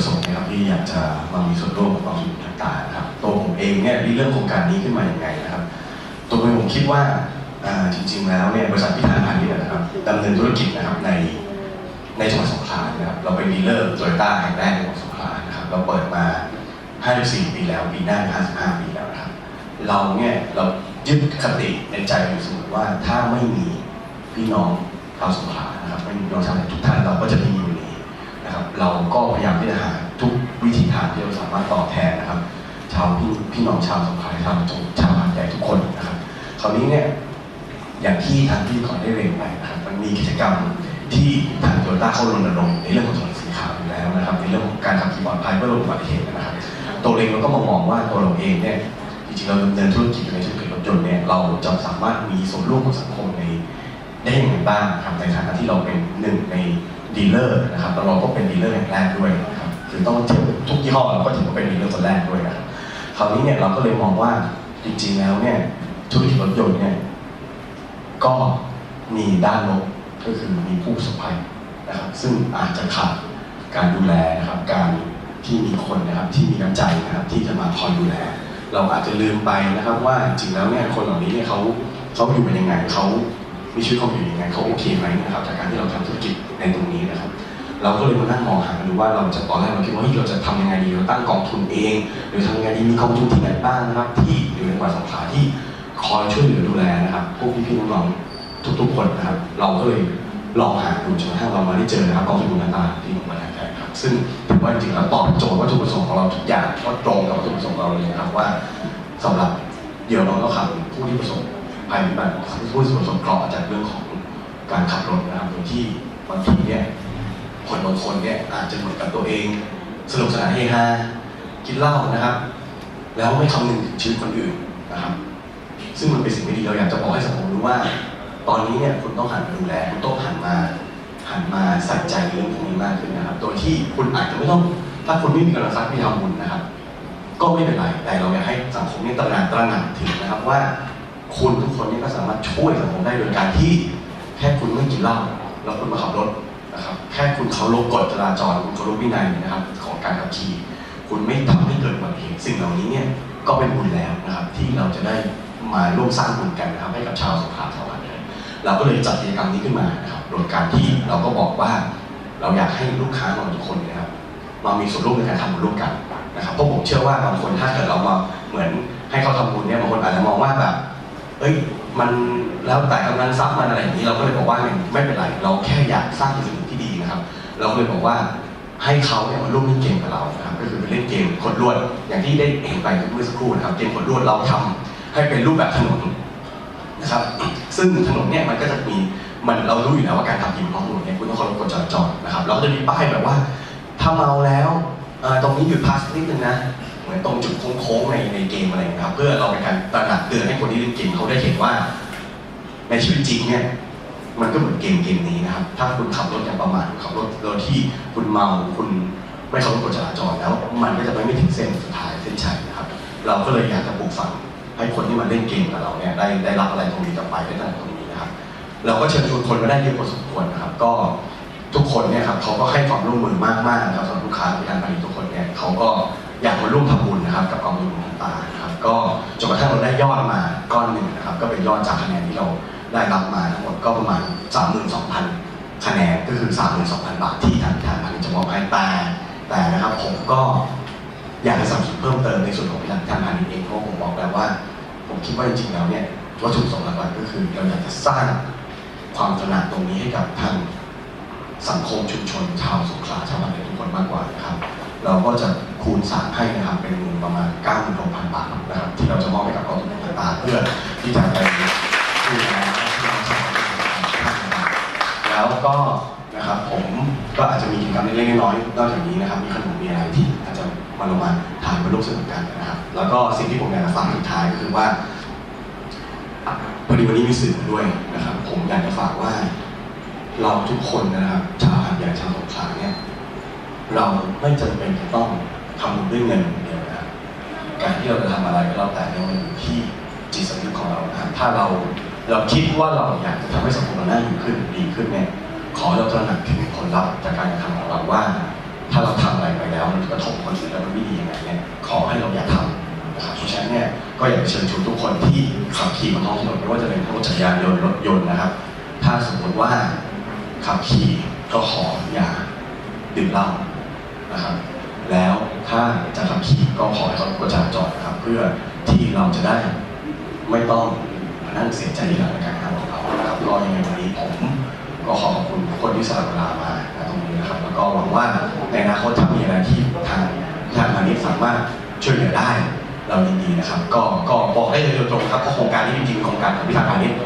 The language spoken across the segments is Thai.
ประสงค์นะครับที่อยากจะมามีส่วนร่วมกับกองทุนต่างๆครับตัวผมเองเนี่ยริเริ่มโครงการนี้ขึ้นมาอย่างไงนะครับ ตัวผมคิดว่าจริง ๆ แล้วเนี่ยบริษัทพิธานพาณิชย์นะครับดำเนินธุรกิจนะครับในในจังหวัดสงขลานะครับเราเป็นดีลเลอร์โตโยต้าแห่งแรกในจังหวัดสงขลานะครับเราเปิดมา 54 ปีแล้วปีหน้า55 ปีแล้วนะครับเราเนี่ยเรายึดคติในใจอยู่เสมอว่าถ้าไม่มีพี่น้องชาวสงขลานะครับไม่มีพี่น้องชาวไทยทุกท่านเราก็จะมี นะครับเราก็พยายามที่จะหาทุกวิธีทางที่เราสามารถตอบแทนนะครับ ชาวพี่พี่น้องชาวสงขลาชาวจังหวัดชาวหาดใหญ่ทุกคนนะครับ คราวนี้เนี่ยอย่างที่ทางที่ก่อนได้เรียนไปนะครับมันมีกิจกรรมที่ทางโตโยต้าเขารณรงค์ในเรื่องของถนนสีขาวอยู่แล้วนะครับ ในเรื่องของการขับขี่ปลอดภัยเพื่อลดอุบัติเหตุนะครับ ตัวเองเราก็มามองว่าตัวเราเองเนี่ยจริงๆเราดำเนินธุรกิจในธุรกิจรถยนต์เนี่ยเราจะสามารถมีส่วนร่วมกับสังคมในได้อยังไงบ้างครับในฐานะที่เราเป็นหนึ่งใน ดีลเลอร์นะครับแล้วเราก็เป็นดีลเลอร์แห่งแรกด้วยนะครับคือต้องทุกยี่ห้อเราก็ถือว่าเป็นดีลเลอร์คนแรกด้วยนะครับคราวนี้เนี่ยเราก็เลยมองว่าจริงๆแล้วเนี่ยธุรกิจรถยนต์เนี่ยก็มีด้านลบก็คือมีผู้ประสบภัยนะครับซึ่งอาจจะขาดการดูแลนะครับการที่มีคนนะครับที่มีน้ำใจนะครับที่จะมาคอยดูแล เราอาจจะลืมไปนะครับว่าจริงๆแล้วเนี่ยคนเหล่านี้เนี่ยเขาเขาอยู่เป็นยังไงเขา มีชีวิตความอยู่ยังไงเขาโอเคไหมนะครับจากการที่เราทำธุรกิจในตรงนี้นะครับ เราก็เลยมานั่งมองหากันดูว่าเราจะตอนแรกเราคิดว่าเฮ้ยเราจะทำยังไงดีเราตั้งกองทุนเอง หรือทำยังไงดีมีกองทุนที่ไหนบ้างนะครับ ที่อยู่ในจังหวัดสงขลาที่คอยช่วยเหลือดูแลนะครับพวกพี่ๆน้องๆทุกๆคนนะครับ เราก็เลยลองหาดูจนกระทั่งเรามาได้เจอนะครับกองทุนบุญตาที่ผมมาแทนครับ ซึ่งถือว่าจริงๆแล้วตอบโจทย์วัตถุประสงค์ของเราทุกอย่างก็ตรงกับวัตถุประสงค์เราเลยนะครับว่าสำหรับเดี๋ยวเราก็ขับผู้ที่ประสบ ภัยพิบัติผู้ที่ประสบเคราะห์จากเรื่องของการขับรถนะครับโดยที่บางทีเนี่ยคนบางคนเนี่ยอาจจะเหมือนกับตัวเอง สนุกสนานเฮฮากินเหล้านะครับ แล้วไม่คำนึงถึงชีวิตคนอื่นนะครับ ซึ่งมันเป็นสิ่งไม่ดีเราอยากจะบอกให้สังคมรู้ว่า ตอนนี้เนี่ยคุณต้องหันมาดูแลคุณต้องหันมาหันมาใส่ใจเรื่องพวกนี้มากขึ้นนะครับ โดยที่คุณอาจจะไม่ต้องถ้าคุณไม่มีกำลังทรัพย์ที่ทำบุญนะครับ ก็ไม่เป็นไรแต่เราอยากให้สังคมนี่ตระหนักตระหนักถึงนะครับว่า คุณทุกคนนี่ก็สามารถช่วยสังคมได้โดยการที่ แค่คุณไม่กินเหล้าแล้วคุณมาขับรถนะครับ แค่คุณเคารพกฎจราจรคุณเคารพวินัยนะครับ ของการขับขี่คุณไม่ทำให้เกิดอุบัติเหตุสิ่งเหล่านี้เนี่ยก็เป็นบุญแล้วนะครับ ที่เราจะได้มาร่วมสร้างบุญกันนะครับให้กับชาวสงขลาชาวบ้านเลยเราก็เลยจัดกิจกรรมนี้ขึ้นมานะครับโดยการที่เราก็บอกว่าเราอยากให้ลูกค้าของเราทุกคนนยนะครับมามีส่วนร่วมในการทำบุญร่วมกันนะครับเพราะผมเชื่อว่าบางคนถ้าเกิดเรามาเหมือนให้เขาทำบุญเนี่ยบางคนอาจจะมองว่าแบบ เอ้ยมันแล้วแต่กำลังทรัพย์มันอะไรอย่างนี้เราก็เลยบอกว่าไม่เป็นไร เราแค่อยากสร้างสิ่งที่ดีนะครับ เราก็เลยบอกว่าให้เขาเนี่ยมาร่วมเล่นเกมกับเรานะครับก็คือเล่นเกมขดลวดอย่างที่ได้เห็นไปเมื่อสักครู่นะครับเกมขดลวดเราทำให้เป็นรูปแบบถนนนะครับซึ่งถนนเนี่ยมันก็จะมีมันเรารู้อยู่แล้วว่าการทำทีมของถนนเนี่ยคุณต้องเคารพกฎจราจรนะครับเราก็จะมีป้ายแบบว่าถ้าเมาแล้วตรงนี้หยุดพักสักนิดนึงนะ เหมือนตรงจุดโค้งๆในในเกมอะไรอย่างเงี้ยครับ เพื่อเราเป็นการตระหนักเตือนให้คนที่เล่นเกมเขาได้เห็นว่า ในชีวิตจริงเนี่ยมันก็เหมือนเกมเกมนี้นะครับ ถ้าคุณขับรถอย่างประมาทขับรถโดยที่คุณเมาคุณไม่เคารพกฎจราจรแล้ว มันก็จะไปไม่ถึงเส้นสุดท้ายเส้นชัยนะครับ เราก็เลยอยากจะปลูกฝังให้คนที่มาเล่นเกมกับเราเนี่ยได้ได้รับอะไรตรงนี้กลับไปได้ตั้งตรงนี้นะครับ เราก็เชิญชวนคนมาได้เยอะพอสมควรนะครับ ก็ทุกคนเนี่ยครับเขาก็ให้ความร่วมมือมากๆนะครับสำหรับลูกค้าในการผลิตทุกคนเนี่ยเขาก็ อยากมาร่วมทำบุญนะครับ กับกองทุนบุญตาครับก็จนกระทั่งเราได้ยอดมาก้อนหนึ่งนะครับ ก็เป็นยอดจากคะแนนที่เราได้รับมาทั้งหมดก็ประมาณ 32,000 คะแนนก็คือ 32,000 บาทที่ทางทางพาณิชย์จะมอบให้แต่แต่นะครับผมก็อยากจะสนับสนุนเพิ่มเติมในส่วนของทางทางพาณิชย์เองเพราะผมบอกแล้วว่า ผมคิดว่าจริงๆแล้วเนี่ยวัตถุประสงค์หลักๆก็คือเราอยากจะสร้างความตระหนักตรงนี้ให้กับทางสังคมชุมชนชาวสงขลาชาวบ้านทุกคนมากกว่านะครับ เราก็จะ คูณสามให้นะครับเป็นเงินประมาณ96,000บาทนะครับที่เราจะมอบให้กับกองทุนต่างๆเพื่อที่จะไปดูแลพี่น้องชาวสงขลาทุกท่านนะครับแล้วก็นะครับผมก็อาจจะมีกิจกรรมเล็กๆน้อยๆนอกจากนี้นะครับมีขนมมีอะไรที่อาจจะมาลงมาทานมาร่วมสนุกกันนะครับ แล้วก็สิ่งที่ผมอยากจะฝากสุดท้ายก็คือว่าพอดีวันนี้มีสื่อมาด้วยนะครับ ผมอยากจะฝากว่า เราทุกคนนะครับชาวหาดใหญ่ชาวสงขลาเนี่ยเราไม่จำเป็นจะต้อง ทำด้วยเงินเดียวนะการที่เราจะทำอะไรก็แล้วแต่เนี่ยมันอยู่ที่จิตสำนึกของเรานะถ้าเราเราคิดว่าเราอยากจะทำให้สังคมมันน่าอยู่ขึ้นดีขึ้นเนี่ยขอเราตระหนักถึงผลลัพธ์จากการทำของเราว่า ถ้าเราทำอะไรไปแล้วมันกระทบคนอื่นแล้วมันไม่ดียังไงเนี่ยขอให้เราอย่าทำนะครับาะฉะนั้นเนี่ยก็อยากเชิญชวนทุกคนที่ขับขี่บนท้องถนนไม่ว่าจะเป็นรถจักรยานยนต์รถยนต์นะครับ ถ้าสมมติว่าขับขี่ก็ขออย่าดื่มเหล้านะครับ แล้ว ถ้าจะขับขี่ก็ขอให้เขากดจาจรนะครับ เพื่อที่เราจะได้ไม่ต้องมานั่งเสียใจหลังการทำของเราครับก็ยังไงวันนี้ผมก็ขอขอบคุณคนที่สละเวลามาตรงนี้นะครับ แล้วก็หวังว่าในอนาคตถ้ามีอะไรที่ทางทางพาณิชย์สามารถช่วยเหลือได้เรายินดีนะครับ ก็ก็บอกได้เลยโดยตรงครับเพราะโครงการนี้จริงๆโครงการของพิธาพาณิชย์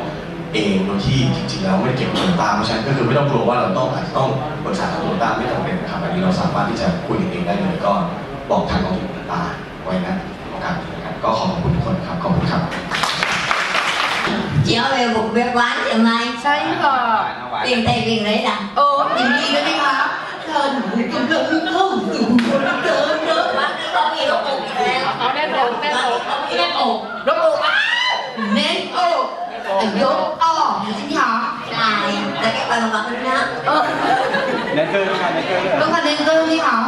เองโดยที่จริงๆแล้วไม่ได้เกี่ยวกับโตต้าเพราะฉะนั้นก็คือไม่ต้องกลัวว่าเราต้องอาจจะต้องปรึกษาทางโตต้าไม่จำเป็นนะครับอันนี้เราสามารถที่จะคุยกันเองได้เลยก็ บอกทางกองทุนโตโยต้าไว้นะโครงการนี้นะครับก็ขอขอบคุณทุกคนครับขอบคุณครับ Chị nói về một việc quán thì hôm nay ใช่ค่ะ Tiền tay tiền đấy là โอ้ยินดีด้วยนะคะ Thần Thần Thần Thần Thần Thần Thần Quán cái con gì nó cục kìa เอาแน่นอกแน่นอก Con gì แน่ nó นอก cục รถโอ้แน่นอกอายุอ่อจริงเหรอ Này Là các bạn mặc lên đó เออแดนเซอร์ค่ะแดนเซอร์ต้องการเล่นเรื่องนี้เหรอ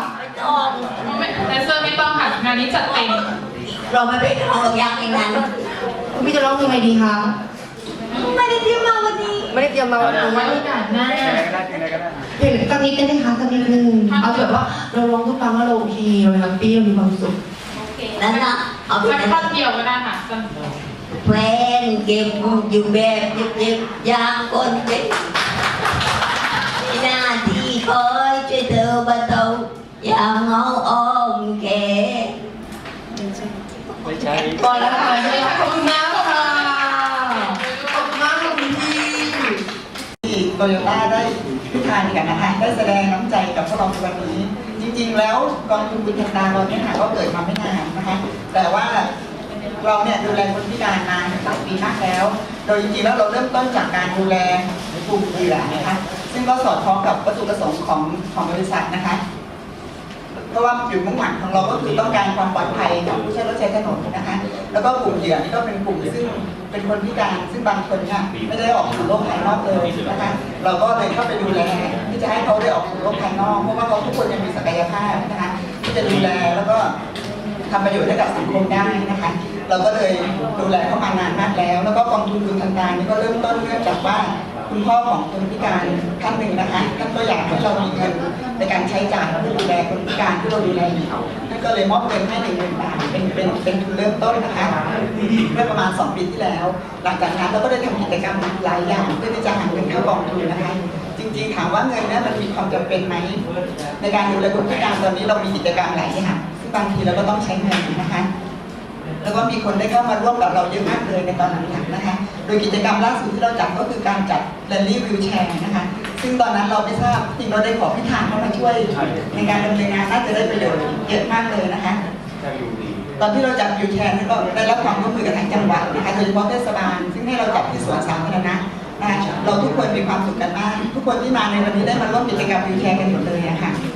Con ไม่แดนเซอร์ไม่ต้องค่ะงานนี้จัดเต็ม Rồi mới biết con được giang như này คุณพี่จะร้องยังไงดีคะ Mày đi tiêu mau đi ไม่ได้เตรียมมาวันนี้ไว้โอกาสหน้า อะไรก็ได้เพลงอะไรก็ได้เพลงสักนิดได้ไหมคะสักนิดนึงเอาแบบว่าเราร้องทุกครั้งแล้วเราโอเคเราแฮปปี้เรามีความสุข Đánh đó Ở สัก bên ท่อน này เดียวก็ได้ค่ะสั้น quen kịp dùng bẹp giúp dịp giang con biết na tàu và ngó ôm kẻ ไม่ใช่ก่อนแล้วค่ะขอบคุณมากค่ะขอบคุณมากค่ะคุณพี่ที่โตโยต้าได้พิธานกันนะคะได้แสดงน้ำใจกับพวกเราในวันนี้ จริงๆ แล้วกองทุนบุญทันตาเราเนี่ยค่ะก็เกิดมาไม่นานนะคะ แต่ว่าเราเนี่ยดูแลคนพิการมาหลายปีมากแล้ว โดยจริงๆแล้วเราเริ่มต้นจากการดูแลกลุ่มเหยื่อนะคะ ซึ่งก็สอดคล้องกับวัตถุประสงค์ของของบริษัทนะคะเพ ราะว่าจุดมุ่งหมายของเราก็คือต้องการความปลอดภัยของผู้ใช้รถใช้ถนนนะคะ แล้วก็กลุ่มเหยื่อนี่ก็เป็นกลุ่มซึ่งเป็นคนพิการซึ่งบางคนเนี่ยไม่ได้ออกสู่โลกภายนอกเลยนะคะ เราก็เลยเข้าไปดูแลที่จะให้เขาได้ออกสู่โลกภายนอกเพราะว่าเขาทุกคนยังมีศักยภาพนะคะที่จะดูแลแล้วก็ทำประโยชน์ให้กับสังคมได้นะคะ เราก็เลยดูแลเขามานานมากแล้ว แล้วก็กองทุนบุญทางการนี่ก็เริ่มต้นเนื่องจากว่า คุณพ่อของคนพิการท่านหนึ่งนะคะท่านก็อยากให้เรามีเงินในการใช้จ่ายเพื่อดูแลคนพิการที่เราดูแลอยู่ท่านก็เลยมอบเงินให้หนึ่งหมื่นบาทเป็นเป็นเป็นทุนเริ่มต้นนะคะเมื่อประมาณสองปีที่แล้ว หลังจากนั้นเราก็ได้ทำกิจกรรมหลายอย่างเพื่อที่จะหาเงินเข้ากองทุนนะคะจริงๆถามว่าเงินนี้มันมีความจำเป็นไหมในการดูแลคนพิการตอนนี้เรามีกิจกรรมหลายอย่างซึ่งบางทีเราก็ต้องใช้เงินนะคะแล้วก็มีคนได้เข้ามาร่วมกับเราเยอะมากเลยในตอนหลังๆนะคะ โดยกิจกรรมล่าสุดที่เราจัดก็คือการจัดแรลลี่วิวแชร์นะคะ ซึ่งตอนนั้นเราไม่ทราบจริงเราได้ขอพิธานเข้ามาช่วยในการดำเนินงานน่าจะได้ประโยชน์เยอะมากเลยนะคะ ตอนที่เราจัดวิวแชร์นี่ก็ได้รับความร่วมมือกับทางจังหวัดนะคะโดยเฉพาะเทศบาล ซึ่งให้เราจัดที่สวนสาธารณะนะคะเราทุกคนมีความสุขกันมาก ทุกคนที่มาในวันนี้ได้มาร่วมกิจกรรมวิวแชร์กันหมดเลยอะค่ะนะคะ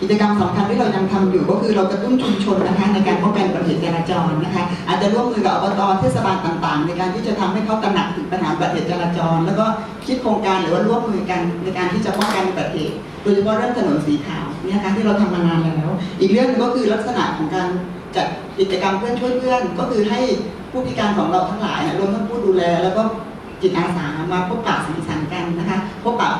กิจกรรมสำคัญที่เรายังทำอยู่ ก็คือเรากระตุ้นชุมชนนะคะในการป้องกันอุบัติเหตุจราจรนะคะ อาจจะร่วมมือกับอบตเทศบาลต่างๆ ในการที่จะทำให้เขาตระหนักถึงปัญหาอุบัติเหตุจราจร แล้วก็คิดโครงการหรือว่าร่วมมือกันในการที่จะป้องกันอุบัติเหตุโดยเฉพาะเรื่องถนนสีขาวเนี่ยนะคะที่เราทำมานานแล้ว อีกเรื่องหนึงก็คือลักษณะของการจัดกิจกรรมเพื่อนช่วยเพื่อน ก็คือให้ผู้พิการของเราทั้งหลายรวมทั้งผู้ดูแล แล้วก็จิตอาสามาพบปะสังสรรค์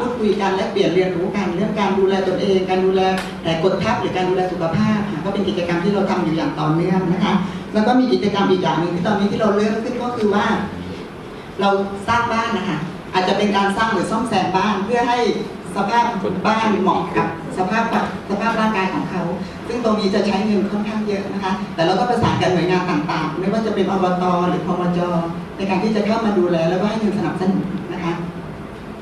พูดคุยกันและเปลี่ยนเรียนรู้กันเรื่องการดูแลตนเอง การดูแลแต่กดทับหรือการดูแลสุขภาพค่ะก็เป็นกิจกรรมที่เราทำอยู่อย่างต่อเนื่องนะคะ แล้วก็มีกิจกรรมอีกอย่างหนึ่งที่ตอนนี้ที่เราเริ่มขึ้นก็คือว่า เราสร้างบ้านนะคะอาจจะเป็นการสร้างหรือซ่อมแซมบ้านเพื่อให้สภาพบ้านเหมาะกับสภาพสภาพร่างกายของเขา ซึ่งตรงนี้จะใช้เงินค่อนข้างเยอะนะคะ แต่เราก็ประสานกับหน่วยงานต่างๆ ไม่ว่าจะเป็นอบตหรือพมจในการที่จะเข้ามาดูแลแล้วก็ให้เงินสนับสนุน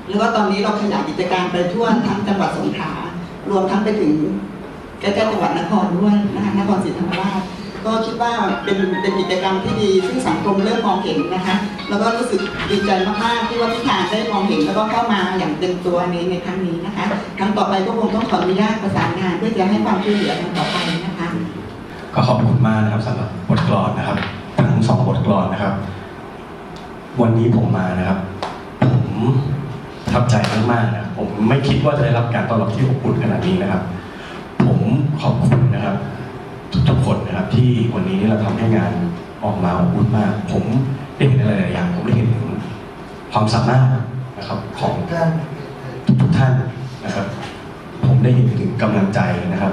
แล้วก็ตอนนี้เราขยายกิจการไปทั่วทั้งจังหวัดสงขลารวมทั้งไปถึงใกล้ๆจังหวัดนครด้วยนะคะนครศรีธรรมราชก็คิดว่าเป็นเป็นกิจกรรมที่ดีซึ่งสังคมเริ่มมองเห็นนะคะ แล้วก็รู้สึกดีใจมากๆที่ว่าพิธานได้มองเห็นแล้วก็เข้ามาอย่างเต็มตัวในในครั้งนี้นะคะครั้งต่อไปก็คงต้องขออนุญาตประสานงานเพื่อจะให้ความช่วยเหลือครั้งต่อไปนะคะ ก็ขอบคุณมากนะครับสำหรับบทกลอนนะครับ ทั้งสองบทกลอนนะครับ วันนี้ผมมานะครับผม ทับใจมากๆนะผมไม่คิดว่าจะได้รับการต้อนรับที่อบอุ่นขนาดนี้นะครับ ผมขอบคุณนะครับ ทุกๆคนนะครับ ที่วันนี้เราทำให้งานออกมาอบอุ่นมาก ผมได้เห็นอะไรหลายอย่างผมได้เห็นถึงความสามารถนะครับ ของทุกท่านนะครับ ผมได้เห็นถึงกำลังใจนะครับ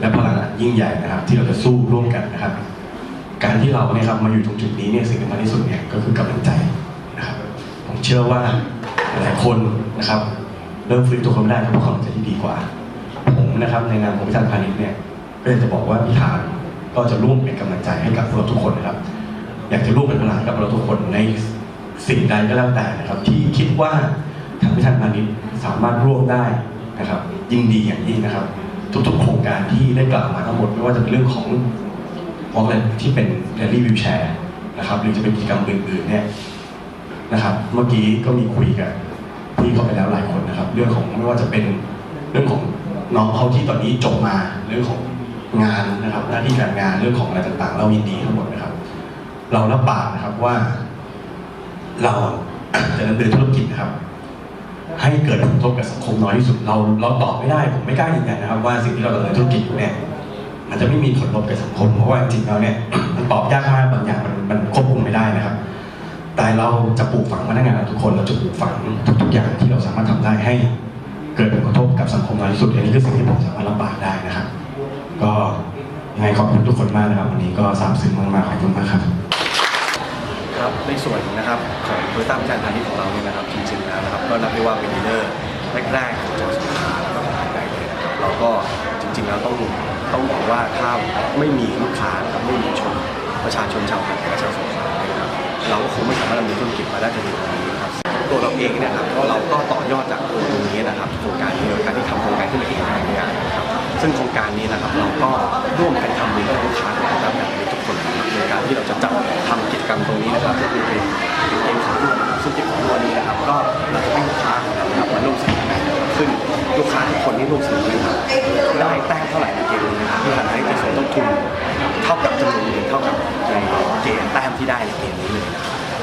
และพลังอันยิ่งใหญ่นะครับ ที่เราจะสู้ร่วมกันนะครับ การที่เราเนี่ยครับมาอยู่ตรงจุดนี้เนี่ยสิ่งที่สำคัญที่สุดเนี่ยก็คือกำลังใจนะครับ ผมเชื่อว่า ลายคนนะครับเริ่มฟื้นตัวคนได้เพราะความใจที่ดีกว่า ผมนะครับในนามของพิธานพาณิชย์เนี่ยก็อยากจะบอกว่าพิธานก็จะร่วมเป็นกำลังใจให้กับพวกเราทุกคนนะครับ อยากจะร่วมเป็นพลังกับเราทุกคนในสิ่งใดก็แล้วแต่นะครับ ที่คิดว่าทางพิธานพาณิชย์สามารถร่วมได้นะครับยิ่งดีอย่างยิ่งนะครับ ทุกๆ โครงการที่ได้กล่าวมาทั้งหมดไม่ว่าจะเป็นเรื่องของวอล์กที่เป็นเรลลี่วิวแชร์นะครับหรือจะเป็นกิจกรรมอื่นๆเนี่ย นะครับ เมื่อกี้ก็มีคุยกับพี่เข้าไปแล้วหลายคนนะครับ เรื่องของไม่ว่าจะเป็นเรื่องของน้องเขาที่ตอนนี้จบมาเรื่องของงานนะครับ หน้าที่การงานเรื่องของอะไรต่างๆ เรายินดีทั้งหมดนะครับ เรารับปากนะครับว่า เราจะดำเนินธุรกิจนะครับ ให้เกิดผลกระทบกับสังคมน้อยที่สุดเราเราตอบไม่ได้ผมไม่กล้ายืนยันนะครับ ว่าสิ่งที่เราดำเนินธุรกิจอยู่เนี่ยมันจะไม่มีผลลบกับสังคมเพราะว่าจริงๆแล้วเนี่ยมันตอบยากมากบางอย่างมันมันควบคุมไม่ได้นะครับ แต่เราจะปลูกฝังพนักงานทุกคนเราจะปลูกฝังทุกๆอย่างที่เราสามารถทำได้ให้ เกิดผลกระทบกับสังคมน้อยที่สุดอันนี้คือสิ่งที่ผมสามารถรับปากได้นะครับ ก็ยังไงขอบคุณทุกคนมากนะครับ วันนี้ก็ซาบซึ้งมากๆขอบคุณมากครับครับในส่วนนะครับของโดยตามการพาณิชย์ของเราเนี่ยนะครับจริงๆแล้วนะครับ ก็นับได้ว่าเป็นลีดเดอร์แรกๆของจังหวัดสงขลาแล้วก็ของไทยเลยนะครับเราก็จริงๆแล้วต้องต้องบอกว่าถ้าไม่มีลูกค้าครับไม่มีชนประชาชนชาวไทยและชาวสงขลา เราก็คงไม่สามารถดำเนินธุรกิจมาได้จนถึงวันนี้ครับตัวเราเองเนี่ยครับก็เราก็ต่อยอดจากตรงนี้นะครับโครงการนี้โดยการที่ทำโครงการขึ้นมาเองเนี่ยนะครับซึ่งโครงการนี้นะครับเราก็ร่วมกันทำดีกับลูกค้าของเราแบบนี้ทุกคนนะครับในการที่เราจะจัดทำกิจกรรมตรงนี้นะครับก็คือเป็นเกมของลูกนะครับซึ่งเกมของลูกนี้นะครับก็เราจะให้ลูกค้าของเรานะครับมาร่วมสนุกกันนซึ่งลูกค้าทุกคนที่ร่วมสนุกนะครับได้แต้มเท่าไหร่ในเกมนี้นะครับที่ทำให้ในส่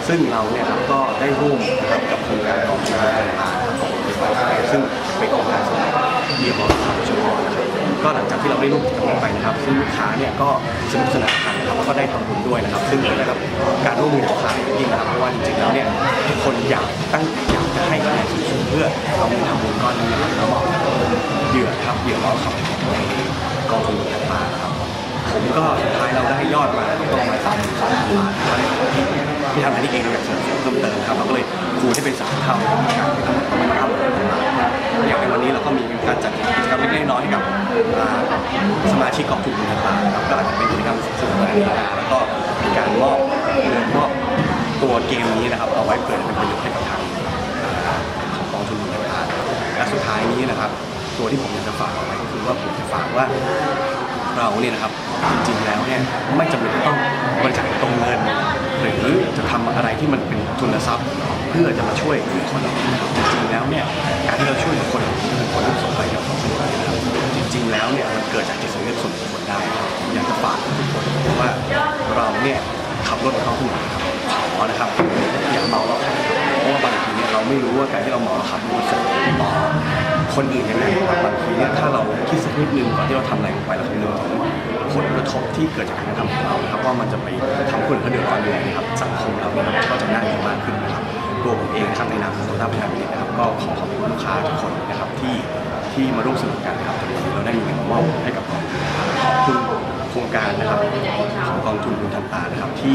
ซึ่งเราเนี่ยครับก็ได้ร่วมนะครับกับโครงการของทีมงานต่างๆของบริษัทไทยซึ่งเป็นโครงการสำหรับเดี่ยวของเราเฉพาะนะครับก็หลังจากที่เราได้ร่วมกิจกรรมนี้ไปนะครับ ซึ่งลูกค้าเนี่ยก็สนุกสนานกันนะครับแล้วก็ได้ทำบุญด้วยนะครับ ซึ่งนะครับการร่วมมือกับลูกค้าอย่างยิ่งนะครับเพราะว่าจริงๆแล้วเนี่ยทุกคนอยากตั้งอยากจะให้คะแนนสูงๆเพื่อเอาเงินทำบุญก้อนนี้นะครับแล้วมอบให้กับเหยื่อครับเหยื่อเราขับในกองทุนหมู่ต่างๆครับผมก็สุดท้ายเราได้ยอดมาประมาณสามสิบสองล้านบาท ที่ทำอันนี้เองเราอยากเสริมเพิ่มเติมครับเราก็เลยคูณให้เป็นสามเท่าการที่ทั้งหมดประมาณห้าหมื่นบอย่างในวันนี้เราก็มีการจัดกิจกรรมเล็กๆน้อยๆให้กับสมาชิกกองทุนมูลค่านะครับก็อาจจะเป็นกิจกรรมสนุกสนานแล้วก็มีการมอบเงินมอบตัวเกมนี้นะครับเอาไว้เพื่อเป็นประโยชน์ให้กับทางของกองทุนมูลค่าและสุดท้ายนี้นะครับ ตัวที่ผมอยากจะฝากเอาไว้ก็คือว่าผมจะฝากว่า เราเนี่ยนะครับจริงๆแล้วเนี่ยไม่จำเป็นต้องบริจาคตรงเงิน หรือจะทำอะไรที่มันเป็นทุนทรัพย์ เพื่อจะมาช่วยคนเหล่านี้จริงๆแล้วเนี่ยการที่เราช่วยคนเหล่านี้คือคนที่ประสบภัยจากความทุกข์นะครับจริงๆแล้วเนี่ยมันเกิดจากจิตสำนึกส่วนบุคคลได้ อยากจะฝากทุกคนว่าเราเนี่ยขับรถเข้าถนนนะครับขอนะครับอย่าเมาแล้วขับ ไม่รู้ว่าการที่เราเมาแล้วขับมันส่งผลต่อคนอื่นยังไงครับบางทีเนี่ยถ้าเราคิดสักนิดนึงก่อนที่เราทำอะไรลงไปเราคำนึงถึงผลกระทบที่เกิดจากการกระทำของเราครับว่ามันจะไปทำคนเขาเดือดร้อนยังไงนะครับสังคมเราเนี่ยก็จะน่าอยู่มากขึ้นนะครับตัวผมเองนะครับในนามของตต้าประชาธิปไตยนะครับก็ขอขอบคุณลูกค้าทุกคนนะครับที่ที่มาร่วมสนุกกันนะครับจนวันนี้เราได้มีเงินมามอบให้กับกองทุนขอบคุณโครงการนะครับของกองทุนบุญทันตานะครับที่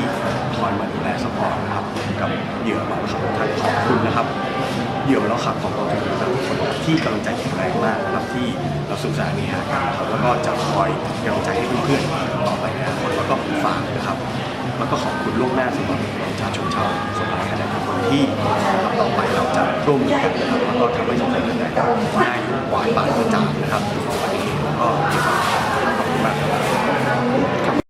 คอยมาดูแลสปอร์ต เหยื่อแล้วขับของกองทุนทุกคนที่กำลังใจแข็งแรงมากนะครับที่เราสุขสันต์มีหากันครับแล้วก็จะคอยกำลังใจให้เพื่อนๆต่อไปนอนาคตแล้วก็ฝากนะครับ แล้วก็ขอบคุณล่วงหน้าสำหรับประชาชนชาวสงขลาแค่ทุกคนที่นะครับต่อไปเราจะร่วมมือกันนะครับแล้วก็ทำให้สงขลาเรื่องใดง่ายหวานปากกระจางนะครับวันนี้ก็ขอบคุณมากครับ